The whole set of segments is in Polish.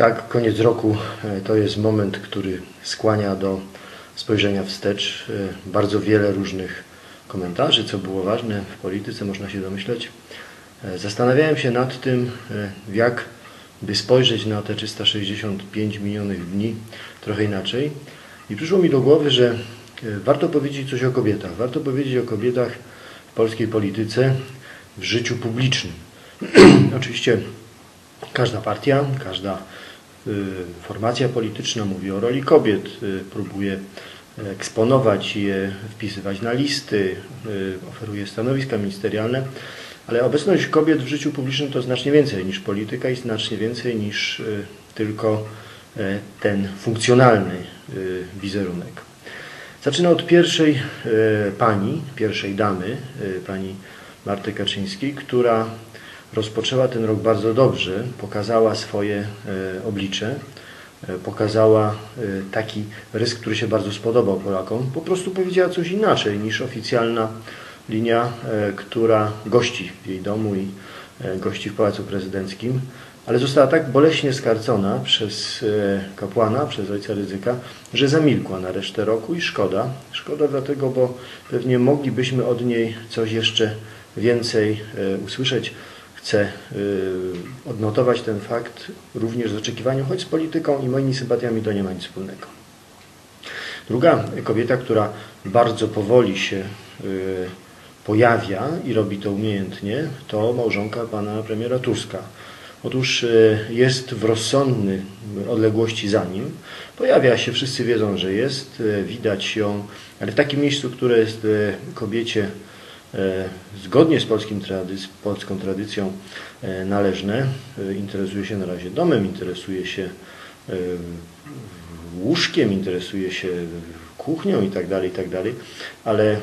Tak, koniec roku e, to jest moment, który skłania do spojrzenia wstecz. E, bardzo wiele różnych komentarzy, co było ważne w polityce, można się domyśleć. E, zastanawiałem się nad tym, jak by spojrzeć na te 365 minionych dni trochę inaczej. I przyszło mi do głowy, że warto powiedzieć coś o kobietach. Warto powiedzieć o kobietach w polskiej polityce, w życiu publicznym. Oczywiście każda partia, każda formacja polityczna mówi o roli kobiet, y, próbuje eksponować je, wpisywać na listy, y, oferuje stanowiska ministerialne, ale obecność kobiet w życiu publicznym to znacznie więcej niż polityka i znacznie więcej niż tylko ten funkcjonalny wizerunek. Zacznę od pierwszej pani, pierwszej damy, pani Marty Kaczyńskiej, która rozpoczęła ten rok bardzo dobrze, pokazała swoje e, oblicze, e, pokazała e, taki rys, który się bardzo spodobał Polakom. Po prostu powiedziała coś inaczej niż oficjalna linia, która gości w jej domu i gości w Pałacu Prezydenckim, ale została tak boleśnie skarcona przez kapłana, przez ojca ryzyka, że zamilkła na resztę roku i szkoda. Szkoda dlatego, bo pewnie moglibyśmy od niej coś jeszcze więcej usłyszeć. Chcę y, odnotować ten fakt również z oczekiwaniem, choć z polityką i moimi sympatiami to nie ma nic wspólnego. Druga kobieta, która bardzo powoli się y, pojawia i robi to umiejętnie, to małżonka pana premiera Tuska. Otóż y, jest w rozsądnej odległości za nim. Pojawia się, wszyscy wiedzą, że jest, widać ją, ale w takim miejscu, które jest kobiecie zgodnie z polskim tradyc polską tradycją e, należne. E, interesuje się na razie domem, interesuje się łóżkiem, interesuje się kuchnią i tak dalej, i tak dalej, ale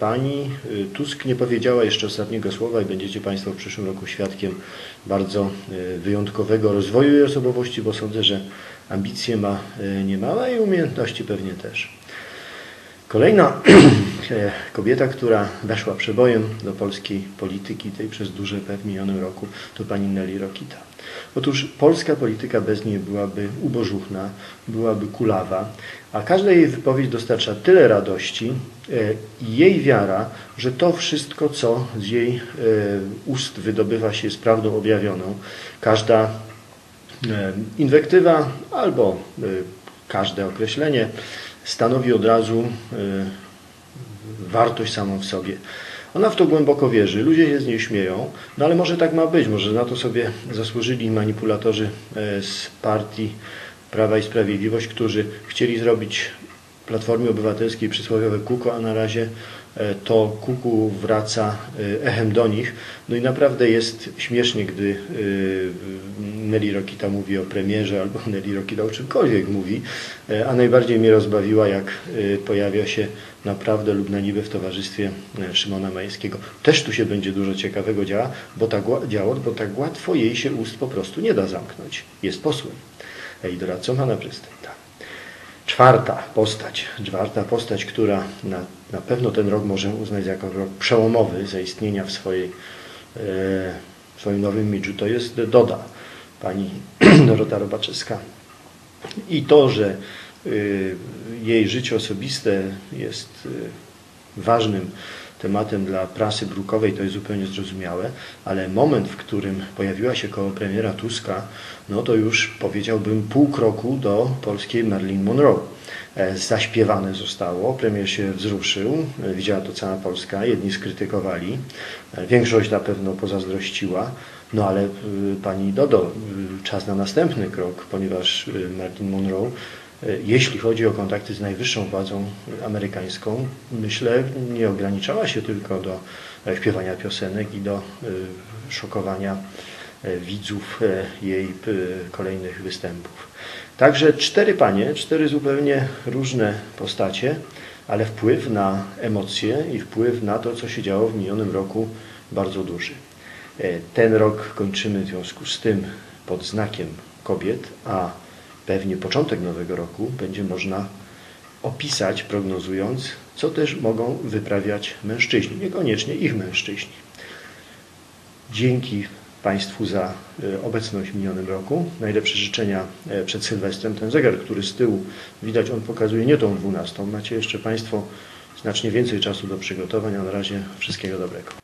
pani Tusk nie powiedziała jeszcze ostatniego słowa i będziecie Państwo w przyszłym roku świadkiem bardzo wyjątkowego rozwoju jej osobowości, bo sądzę, że ambicje ma niemałe i umiejętności pewnie też. Kolejna kobieta, która weszła przebojem do polskiej polityki, tej przez duże P w minionym roku, to pani Nelly Rokita. Otóż polska polityka bez niej byłaby ubożuchna, byłaby kulawa, a każda jej wypowiedź dostarcza tyle radości e, i jej wiara, że to wszystko, co z jej e, ust wydobywa się, jest prawdą objawioną. Każda e, inwektywa albo każde określenie stanowi od razu y, wartość samą w sobie. Ona w to głęboko wierzy, ludzie się z niej śmieją, no ale może tak ma być, może na to sobie zasłużyli manipulatorzy e, z partii Prawa i Sprawiedliwość, którzy chcieli zrobić Platformie Obywatelskiej przysłowiowe kuko, a na razie E, to kuku wraca echem do nich. No i naprawdę jest śmiesznie, gdy Nelly Rokita mówi o premierze albo Nelly Rokita o czymkolwiek mówi, a najbardziej mnie rozbawiła, jak pojawia się naprawdę lub na niby w towarzystwie Szymona Majewskiego. Też tu się będzie dużo ciekawego działa, bo tak, działo, bo tak łatwo jej się ust po prostu nie da zamknąć. Jest posłem i doradcą pana prezydenta. Czwarta postać, czwarta postać, która na, na pewno ten rok możemy uznać jako rok przełomowy zaistnienia w, swojej, e, w swoim nowym midżu, to jest Doda, pani Dorota Robaczewska. I to, że e, jej życie osobiste jest e, ważnym tematem dla prasy brukowej, to jest zupełnie zrozumiałe, ale moment, w którym pojawiła się koło premiera Tuska, no to już powiedziałbym pół kroku do polskiej Marilyn Monroe. E, zaśpiewane zostało, premier się wzruszył, e, widziała to cała Polska, jedni skrytykowali, e, większość na pewno pozazdrościła, no ale pani Dodo, czas na następny krok, ponieważ Marilyn Monroe E, jeśli chodzi o kontakty z najwyższą władzą amerykańską, myślę, nie ograniczała się tylko do e, śpiewania piosenek i do e, szokowania widzów jej kolejnych występów. Także cztery panie, cztery zupełnie różne postacie, ale wpływ na emocje i wpływ na to, co się działo w minionym roku bardzo duży. Ten rok kończymy w związku z tym pod znakiem kobiet, a pewnie początek nowego roku będzie można opisać, prognozując, co też mogą wyprawiać mężczyźni, niekoniecznie ich mężczyźni. Dzięki Państwu za e, obecność w minionym roku. Najlepsze życzenia e, przed Sylwestrem. Ten zegar, który z tyłu widać, on pokazuje nie tą 12. Macie jeszcze Państwo znacznie więcej czasu do przygotowań, a na razie wszystkiego dobrego.